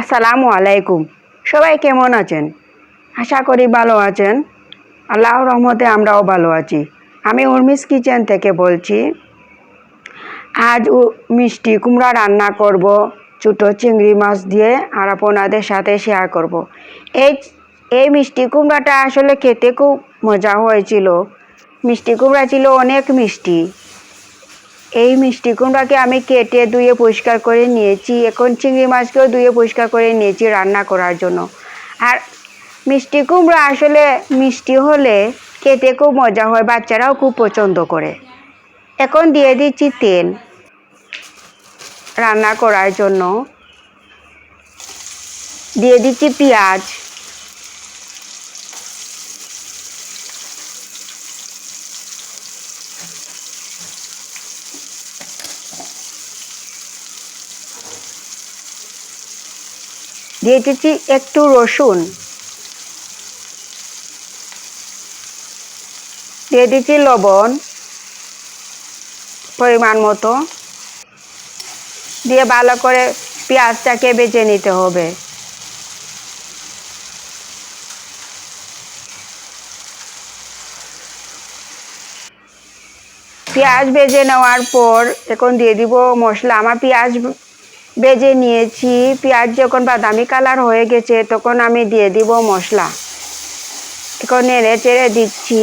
আসসালামু আলাইকুম। সবাই কেমন আছেন? আশা করি ভালো আছেন। আল্লাহ রহমতে আমরাও ভালো আছি। আমি উর্মিস কিচেন থেকে বলছি, আজ মিষ্টি কুমড়া রান্না করব, ছোটো চিংড়ি মাছ দিয়ে আর আপনাদের সাথে শেয়ার করব। এই এই মিষ্টি কুমড়াটা আসলে খেতে খুব মজা হয়েছিল। মিষ্টি কুমড়া ছিল অনেক মিষ্টি। এই মিষ্টি কুমড়াকে আমি কেটে ধুয়ে পরিষ্কার করে নিয়েছি। এখন চিংড়ি মাছকেও ধুয়ে পরিষ্কার করে নিয়েছি রান্না করার জন্য। আর মিষ্টি কুমড়া আসলে মিষ্টি হলে খেতে খুব মজা হয়, বাচ্চারাও খুব পছন্দ করে। এখন দিয়ে দিচ্ছি তেল রান্না করার জন্য। দিয়ে দিচ্ছি পেঁয়াজ। দিয়ে দিচ্ছি একটু রসুন। দিয়ে দিচ্ছি লবণ পরিমাণ মতো। দিয়ে ভালো করে পেঁয়াজটাকে বেজে নিতে হবে। পেঁয়াজ ভেজে নেওয়ার পর এখন দিয়ে দিব মশলা। আমার পেঁয়াজ ভেজে নিয়েছি, পেঁয়াজ যখন বাদামি কালার হয়ে গেছে, তখন আমি দিয়ে দিব মশলা। এখন নেড়ে চেড়ে দিচ্ছি।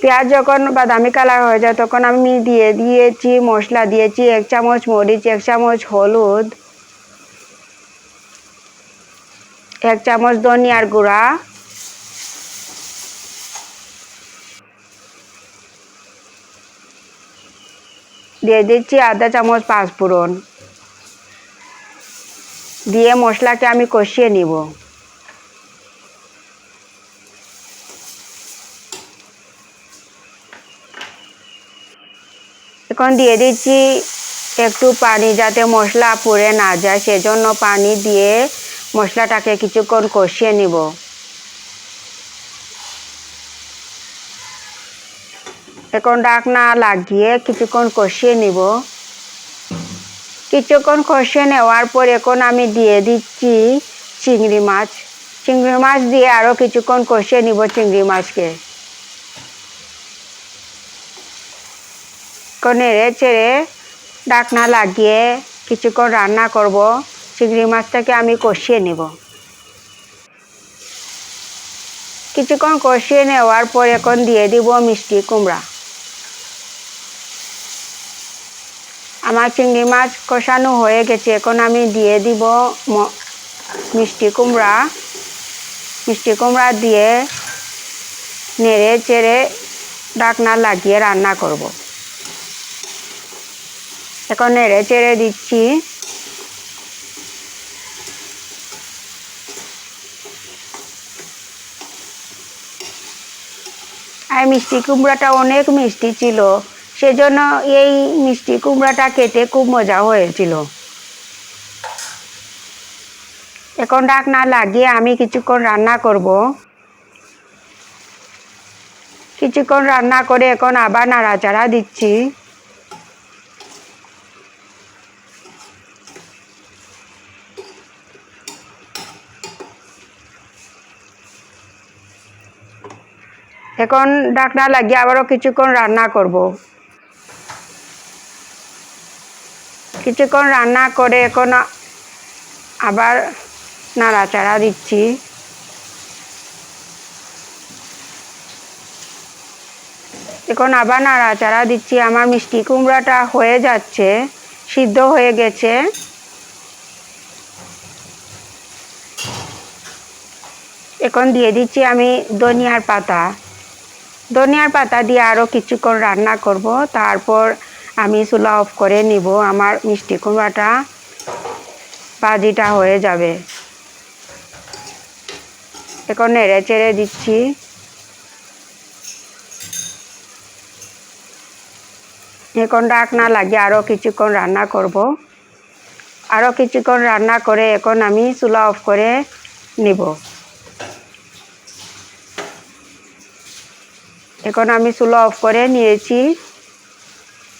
পেঁয়াজ যখন বাদামি কালার হয়ে যায়, তখন আমি দিয়ে দিয়েছি মশলা, দিয়েছি এক চামচ মরিচ, এক চামচ হলুদ, এক চামচ ধনিয়ার গুঁড়া। দিয়ে দিচ্ছি আধা চামচ পাঁচফোড়ন দিয়ে মশলাকে আমি কষিয়ে নিব। এখন দিয়ে দিচ্ছি একটু পানি যাতে মশলা পুড়ে না যায়, সেজন্য পানি দিয়ে মশলাটাকে কিছুক্ষণ কষিয়ে নিব। এখন ডাকনা লাগিয়ে কিছুক্ষণ কষিয়ে নিব। কিছুক্ষণ কষিয়ে নেওয়ার পর এখন আমি দিয়ে দিচ্ছি চিংড়ি মাছ। চিংড়ি মাছ দিয়ে আরও কিছুক্ষণ কষিয়ে নিব চিংড়ি মাছকে। নেড়ে চেড়ে ডাকনা লাগিয়ে কিছুক্ষণ রান্না করব। চিংড়ি মাছটাকে আমি কষিয়ে নেব। কিছুক্ষণ কষিয়ে নেওয়ার পর এখন দিয়ে দিব মিষ্টি কুমড়া। আমার চিংড়ি মাছ কষানো হয়ে গেছে। এখন আমি দিয়ে দিব মিষ্টি কুমড়া। মিষ্টি কুমড়া দিয়ে নেড়ে চেড়ে ডাকনা লাগিয়ে রান্না করব। এখন নেড়ে চেড়ে দিচ্ছি। আর মিষ্টি কুমড়াটা অনেক মিষ্টি ছিল। সেজন্য এই মিষ্টি কুমড়াটা খেতে খুব মজা হয়েছিল। এখন ডাক না, লাগিয়ে আমি কিছুক্ষণ রান্না করব। কিছুক্ষণ রান্না করে এখন আবার নাড়াচাড়া দিচ্ছি। এখন ডাকনা লাগিয়ে আবারও কিছুক্ষণ রান্না করব। কিছুক্ষণ রান্না করে এখন আবার নাড়াচাড়া দিচ্ছি। এখন আবার নাড়াচাড়া দিচ্ছি। আমার মিষ্টি কুমড়াটা হয়ে যাচ্ছে, সিদ্ধ হয়ে গেছে। এখন দিয়ে দিচ্ছি আমি ধনিয়ার পাতা। ধনিয়ার পাতা দিয়ে আরও কিছুক্ষণ রান্না করব। তারপর আমি চুলা অফ করে নিব, আমার মিষ্টি কুমড়াটা ভাজিটা হয়ে যাবে। এখন নেড়ে চেড়ে দিচ্ছি। এখন ডাক না লাগিয়ে আরও কিছুক্ষণ রান্না করব। আরও কিছুক্ষণ রান্না করে এখন আমি চুলা অফ করে নিব। এখন আমি চুলা অফ করে নিয়েছি।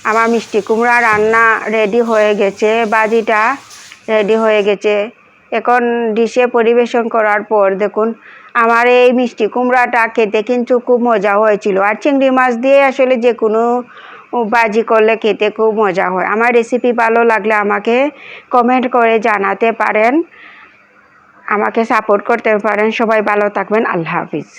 আমার মিষ্টি কুমড়া রান্না রেডি হয়ে গেছে, বাজিটা রেডি হয়ে গেছে। এখন ডিশে পরিবেশন করার পর দেখুন, আমার এই মিষ্টি কুমড়াটা খেতে কিন্তু খুব মজা হয়েছিল। আর চিংড়ি মাছ দিয়ে আসলে যে কোনো বাজি করলে খেতে খুব মজা হয়। আমার রেসিপি ভালো লাগলে আমাকে কমেন্ট করে জানাতে পারেন। আমাকে সাপোর্ট করতে পারেন। সবাই ভালো থাকবেন। আল্লাহ হাফিজ।